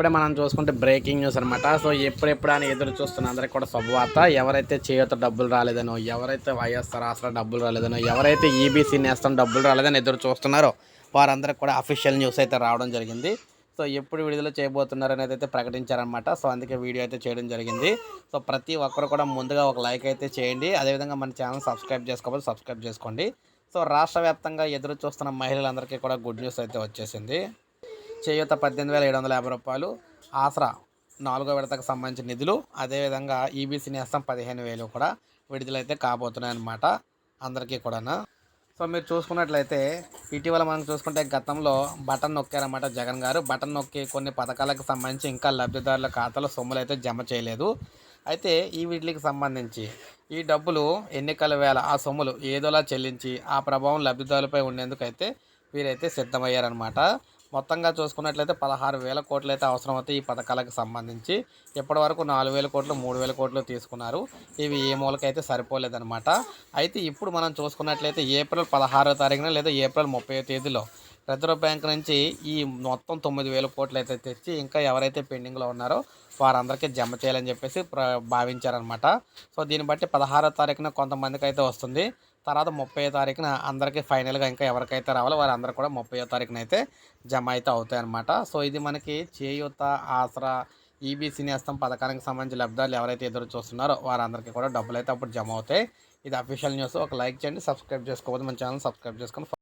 ఇప్పుడే మనం చూసుకుంటే బ్రేకింగ్ న్యూస్ అనమాట సో ఎప్పుడెప్పుడు అని ఎదురు చూస్తున్న అందరికి కూడా శుభవార్త ఎవరైతే చేయూత డబ్బులు రాలేదనో ఎవరైతే వైఎస్ఆర్ ఆసరా డబ్బులు రాలేదనో ఎవరైతే ఈబీసీ నేస్తం డబ్బులు రాలేదని ఎదురు చూస్తున్నారో వారందరికి కూడా అఫీషియల్ న్యూస్ అయితే రావడం జరిగింది. సో ఎప్పుడు విడుదల చేయబోతున్నారు అనేది అయితే ప్రకటించారనమాట సో అందుకే వీడియో అయితే చేయడం జరిగింది. సో ప్రతి ఒక్కరు కూడా ముందుగా ఒక లైక్ అయితే చేయండి. అదేవిధంగా మన ఛానల్ సబ్స్క్రైబ్ చేసుకోవాలి సబ్స్క్రైబ్ చేసుకోండి. సో రాష్ట్ర వ్యాప్తంగా ఎదురు చూస్తున్న మహిళలందరికీ కూడా గుడ్ న్యూస్ అయితే వచ్చేసింది. చేయూత పద్దెనిమిది వేల ఏడు వందల యాభై రూపాయలు ఆసరా నాలుగో విడతకు సంబంధించిన నిధులు అదేవిధంగా ఈబీసీ నేస్తం పదిహేను వేలు కూడా విడుదలైతే కాబోతున్నాయి అన్నమాట అందరికీ కూడా సో మీరు చూసుకున్నట్లయితే ఇటీవల మనం చూసుకుంటే గతంలో బటన్ నొక్కారన్నమాట జగన్ గారు. బటన్ నొక్కి కొన్ని పథకాలకు సంబంధించి ఇంకా లబ్ధిదారుల ఖాతాలో సొమ్ములు అయితే జమ చేయలేదు. అయితే ఈ వీటికి సంబంధించి ఈ డబ్బులు ఎన్నికల వేళ ఆ సొమ్ములు ఏదోలా చెల్లించి ఆ ప్రభావం లబ్ధిదారులపై ఉండేందుకు అయితే వీరైతే సిద్ధమయ్యారనమాట మొత్తంగా చూసుకున్నట్లయితే పదహారు వేల కోట్లు అయితే అవసరమవుతాయి ఈ పథకాలకు సంబంధించి ఇప్పటి వరకు నాలుగు వేల కోట్లు మూడు వేల కోట్లు తీసుకున్నారు. ఇవి ఏ మూలకైతే సరిపోలేదన్నమాట. అయితే ఇప్పుడు మనం చూసుకున్నట్లయితే ఏప్రిల్ పదహారో తారీఖున లేదా ఏప్రిల్ ముప్పై తేదీలో రిజర్వ్ బ్యాంక్ నుంచి ఈ మొత్తం తొమ్మిది వేల కోట్లు అయితే తెచ్చి ఇంకా ఎవరైతే పెండింగ్లో ఉన్నారో వారందరికీ జమ చేయాలని చెప్పేసి ప్ర భావించారనమాట సో దీన్ని బట్టి పదహారో తారీఖున కొంతమందికి అయితే వస్తుంది. తర్వాత ముప్పై తారీఖున అందరికీ ఫైనల్గా ఇంకా ఎవరికైతే రావాలో వారందరూ కూడా ముప్పై తారీఖున అయితే జమ అయితే అవుతాయి అనమాట సో ఇది మనకి చేయూత ఆసరా ఈబీసీ నేస్తం పథకానికి సంబంధించి లబ్ధాలు ఎవరైతే ఎదురు చూస్తున్నారో వారందరికీ కూడా డబ్బులు అయితే అప్పుడు జమ అవుతాయి. ఇది అఫీషియల్ న్యూస్. ఒక లైక్ చేయండి సబ్స్క్రైబ్ చేసుకోవద్దు. మన ఛానల్ సబ్స్క్రైబ్ చేసుకొని